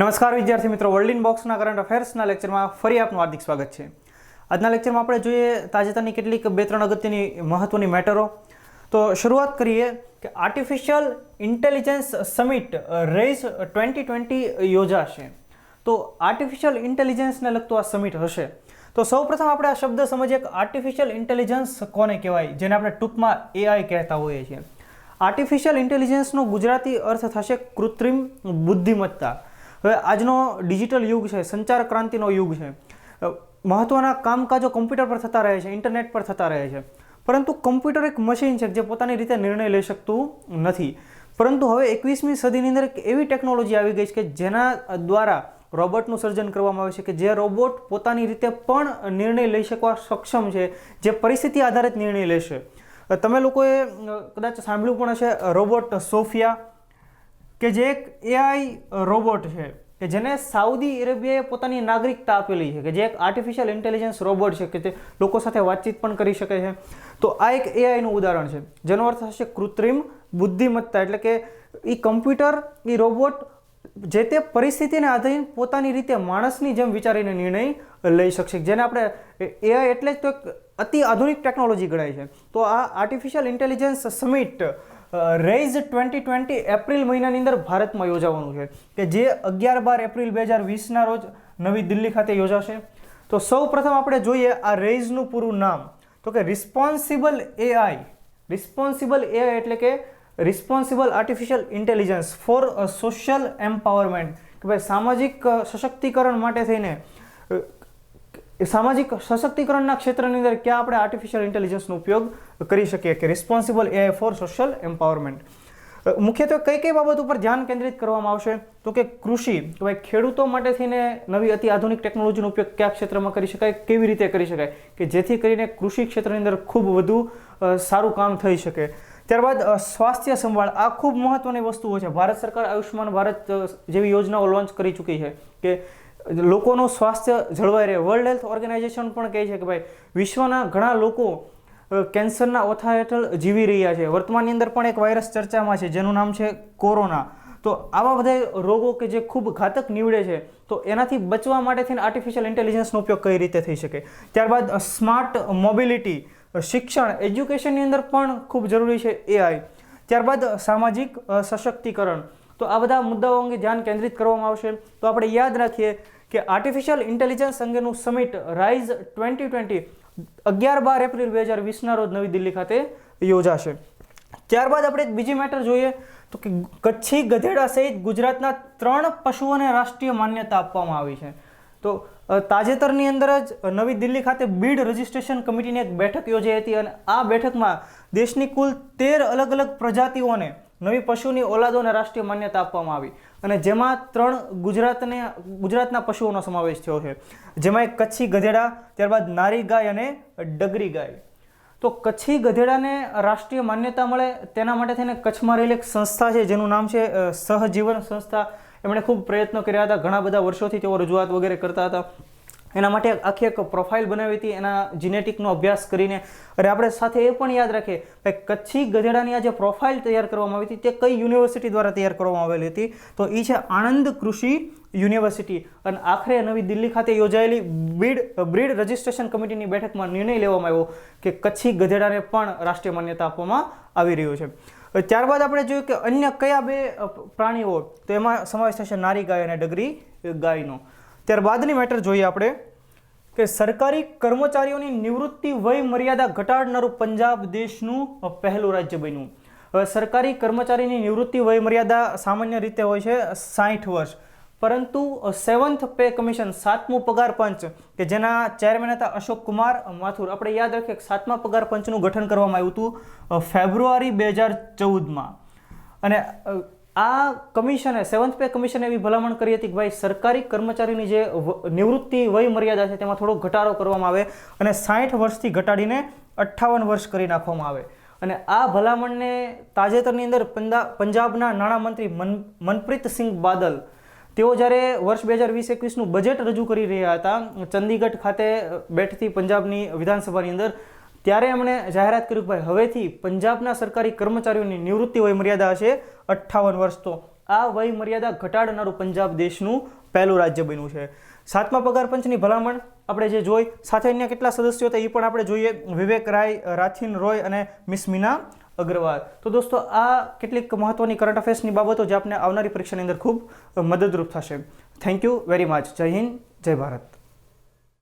નમસ્કાર વિદ્યાર્થી મિત્રો. વર્લ્ડ ઇન બોક્સના કરંટ અફેર્સના લેક્ચરમાં ફરી આપનું હાર્દિક સ્વાગત છે. આજના લેક્ચરમાં આપણે જોઈએ તાજેતરની કેટલીક બે ત્રણ અગત્યની મહત્વની મેટરો. તો શરૂઆત કરીએ કે artificial intelligence summit raise twenty twenty યોજાશે. તો આર્ટિફિશિયલ ઇન્ટેલિજન્સને લગતું આ સમિટ હશે. તો સૌપ્રથમ આપણે આ શબ્દ સમજીએ કે આર્ટિફિશિયલ ઇન્ટેલિજન્સ કોને કહેવાય? જેને આપણે ટૂંકમાં એઆઈ કહેતા હોઈએ છીએ. આર્ટિફિશિયલ ઇન્ટેલિજન્સનો ગુજરાતી અર્થ થશે કૃત્રિમ બુદ્ધિમત્તા. હવે આજનો ડિજિટલ યુગ છે, સંચાર ક્રાંતિનો યુગ છે. મહત્ત્વના કામકાજો કમ્પ્યુટર પર થતા રહે છે, ઇન્ટરનેટ પર થતા રહે છે. પરંતુ કમ્પ્યુટર એક મશીન છે, જે પોતાની રીતે નિર્ણય લઈ શકતું નથી. પરંતુ હવે એકવીસમી સદીની અંદર એક એવી ટેકનોલોજી આવી ગઈ છે કે જેના દ્વારા રોબોટનું સર્જન કરવામાં આવે છે કે જે રોબોટ પોતાની રીતે પણ નિર્ણય લઈ શકવા સક્ષમ છે, જે પરિસ્થિતિ આધારિત નિર્ણય લેશે. તમે લોકોએ કદાચ સાંભળ્યું પણ હશે, રોબોટ સોફિયા કે જે એક એઆઈ રોબોટ છે, કે જેને સાઉદી અરેબિયાએ પોતાની નાગરિકતા આપેલી છે, કે જે એક આર્ટિફિશિયલ ઇન્ટેલિજન્સ રોબોટ છે, કે તે લોકો સાથે વાતચીત પણ કરી શકે છે. તો આ એક એઆઈનું ઉદાહરણ છે, જેનો અર્થ થશે કૃત્રિમ બુદ્ધિમત્તા, એટલે કે એ કમ્પ્યુટર એ રોબોટ જે તે પરિસ્થિતિને આધીન પોતાની રીતે માણસની જેમ વિચારીને નિર્ણય લઈ શકશે. જેને આપણે એઆઈ એટલે જ તો એક અતિ આધુનિક ટેકનોલોજી ગણાય છે. તો આ artificial intelligence summit raise twenty twenty April મહિનાની અંદર ભારતમાં યોજાવાનું છે. કે જે અગિયાર બાર એપ્રિલ બે હજાર વીસના રોજ નવી દિલ્હી ખાતે યોજાશે. તો સૌ પ્રથમ આપણે જોઈએ આ રેઇઝનું પૂરું નામ. તો કે રિસ્પોન્સિબલ એઆઈ રિસ્પોન્સિબલ એઆઈ એટલે કે responsible artificial intelligence for social empowerment કે ભાઈ સામાજિક સશક્તિકરણ માટે થઈને અ, સામાજિક સશક્તિકરણના ક્ષેત્રની અંદર ક્યાં આપણે આર્ટિફિશિયલ ઇન્ટેલિજન્સનો ઉપયોગ કરી શકીએ કે responsible AI for social empowerment મુખ્યત્વે કઈ કઈ બાબત ઉપર ધ્યાન કેન્દ્રિત કરવામાં આવશે? તો કે કૃષિ કે ભાઈ ખેડૂતો માટે થઈને નવી અતિ આધુનિક ટેકનોલોજીનો ઉપયોગ કયા ક્ષેત્રમાં કરી શકાય કેવી રીતે કરી શકાય? કે જેથી કરીને કૃષિ ક્ષેત્રની અંદર ખૂબ વધુ સારું કામ થઈ શકે. ત્યારબાદ સ્વાસ્થ્ય સંભાળ આ ખૂબ મહત્વની વસ્તુઓ છે. ભારત સરકાર આયુષ્યમાન ભારત જેવી યોજનાઓ લોન્ચ કરી ચૂકી છે કે લોકોનું સ્વાસ્થ્ય જળવાઈ રહે. વર્લ્ડ હેલ્થ ઓર્ગેનાઇઝેશન પણ કહે છે કે ભાઈ, વિશ્વના ઘણા લોકો કેન્સરના ઓથા હેઠળ જીવી રહ્યા છે. વર્તમાનની અંદર પણ એક વાયરસ ચર્ચામાં છે, જેનું નામ છે કોરોના. તો આવા બધા રોગો કે જે ખૂબ ઘાતક નીવડે છે, તો એનાથી બચવા માટે થઈને આર્ટિફિશિયલ ઇન્ટેલિજન્સનો ઉપયોગ કઈ રીતે થઈ શકે? ત્યારબાદ સ્માર્ટ મોબિલિટી શિક્ષણ એજ્યુકેશનની અંદર પણ ખૂબ જરૂરી છે એઆઈ ત્યારબાદ સામાજિક સશક્તિકરણ. તો આ બધા મુદ્દાઓ અંગે ધ્યાન કેન્દ્રિત કરવામાં આવશે. તો આપણે યાદ રાખીએ કે આર્ટિફિશિયલ ઇન્ટેલિજન્સ અંગેનું સમિટ રાઇઝ ટ્વેન્ટી ટ્વેન્ટી અગિયાર બાર એપ્રિલ બે હજાર વીસના રોજ નવી દિલ્હી ખાતે યોજાશે. ત્યારબાદ આપણે એક બીજી મેટર જોઈએ તો કે કચ્છી ગધેડા સહિત ગુજરાતના ત્રણ પશુઓને રાષ્ટ્રીય માન્યતા આપવામાં આવી છે. તો તાજેતરની અંદર જ નવી દિલ્હી ખાતે બીડ રજિસ્ટ્રેશન કમિટીની એક બેઠક યોજાઈ હતી અને આ બેઠકમાં દેશની કુલ તેર અલગ અલગ પ્રજાતિઓને નવી પશુની ઓલાદોને રાષ્ટ્રીય માન્યતા આપવામાં આવી. અને જેમાં ત્રણ ગુજરાતને, ગુજરાતના પશુઓનો સમાવેશ થયો છે. જેમાં એક કચ્છી ગધેડા, ત્યારબાદ નારી ગાય અને ડગરી ગાય. તો કચ્છી ગધેડાને રાષ્ટ્રીય માન્યતા મળે તેના માટે થઈને કચ્છમાં રહેલી એક સંસ્થા છે, જેનું નામ છે સહજીવન સંસ્થા. એમણે ખૂબ પ્રયત્નો કર્યા હતા. ઘણા બધા વર્ષોથી તેઓ રજૂઆત વગેરે કરતા હતા. એના માટે આખી એક પ્રોફાઇલ બનાવી હતી, એના જીનેટિકનો અભ્યાસ કરીને. અને આપણે સાથે એ પણ યાદ રાખીએ કે કચ્છી ગધેડાની આ જે પ્રોફાઇલ તૈયાર કરવામાં આવી હતી, તે કઈ યુનિવર્સિટી દ્વારા તૈયાર કરવામાં આવેલી હતી? તો એ છે આણંદ કૃષિ યુનિવર્સિટી અને આખરે નવી દિલ્હી ખાતે યોજાયેલી બ્રીડ બ્રીડ રજિસ્ટ્રેશન કમિટીની બેઠકમાં નિર્ણય લેવામાં આવ્યો કે કચ્છી ગધેડાને પણ રાષ્ટ્રીય માન્યતા આપવામાં આવી રહ્યું છે. ત્યારબાદ આપણે જોયું કે અન્ય કયા બે પ્રાણીઓ, તો એમાં સમાવેશ થશે નારી ગાય અને ડગરી ગાયનો. ત્યારબાદની મેટર જોઈએ આપણે કે સરકારી કર્મચારીઓની નિવૃત્તિ વય મર્યાદા ઘટાડનારું પંજાબ દેશનું પહેલું રાજ્ય બન્યું. હવે સરકારી કર્મચારીની નિવૃત્તિ વય મર્યાદા સામાન્ય રીતે હોય છે સાઠ વર્ષ. પરંતુ સેવન્થ પે કમિશન સાતમું પગાર પંચ, કે જેના ચેરમેન હતા અશોક કુમાર માથુર. આપણે યાદ રાખીએ કે સાતમા પગાર પંચનું ગઠન કરવામાં આવ્યું હતું ફેબ્રુઆરી બે હજાર ચૌદમાં. અને આ કમિશને સેવન્થ પે કમિશને એવી ભલામણ કરી હતી કે ભાઈ સરકારી કર્મચારીની જે નિવૃત્તિ વય મર્યાદા છે તેમાં થોડો ઘટાડો કરવામાં આવે અને સાઠ વર્ષથી ઘટાડીને અઠ્ઠાવન વર્ષ કરી નાખવામાં આવે. અને આ ભલામણને તાજેતરની અંદર પંજાબના નાણામંત્રી મન, મનપ્રીત સિંહ બાદલ, તેઓ જ્યારે વર્ષ બે હજાર વીસ એકવીસનું બજેટ રજૂ કરી રહ્યા હતા, ચંદીગઢ ખાતે બેઠતી પંજાબની વિધાનસભાની અંદર ત્યારે એમણે જાહેરાત કર્યું કે ભાઈ, હવેથી પંજાબના સરકારી કર્મચારીઓની નિવૃત્તિ વય મર્યાદા હશે અઠ્ઠાવન વર્ષ. તો આ વય મર્યાદા ઘટાડનારું પંજાબ દેશનું પહેલું રાજ્ય બન્યું છે. સાતમા પગાર પંચની ભલામણ આપણે જે જોઈ, સાથે અન્ય કેટલા સદસ્યો હતા એ પણ આપણે જોઈએ. વિવેક રાય, રાથીન રોય અને મિસ મીના અગ્રવાલ. તો દોસ્તો, આ કેટલીક મહત્વની કરંટ અફેર્સની બાબતો જે આપને આવનારી પરીક્ષાની અંદર ખૂબ મદદરૂપ થશે. થેન્ક યુ વેરી મચ જય હિન્દ, જય ભારત.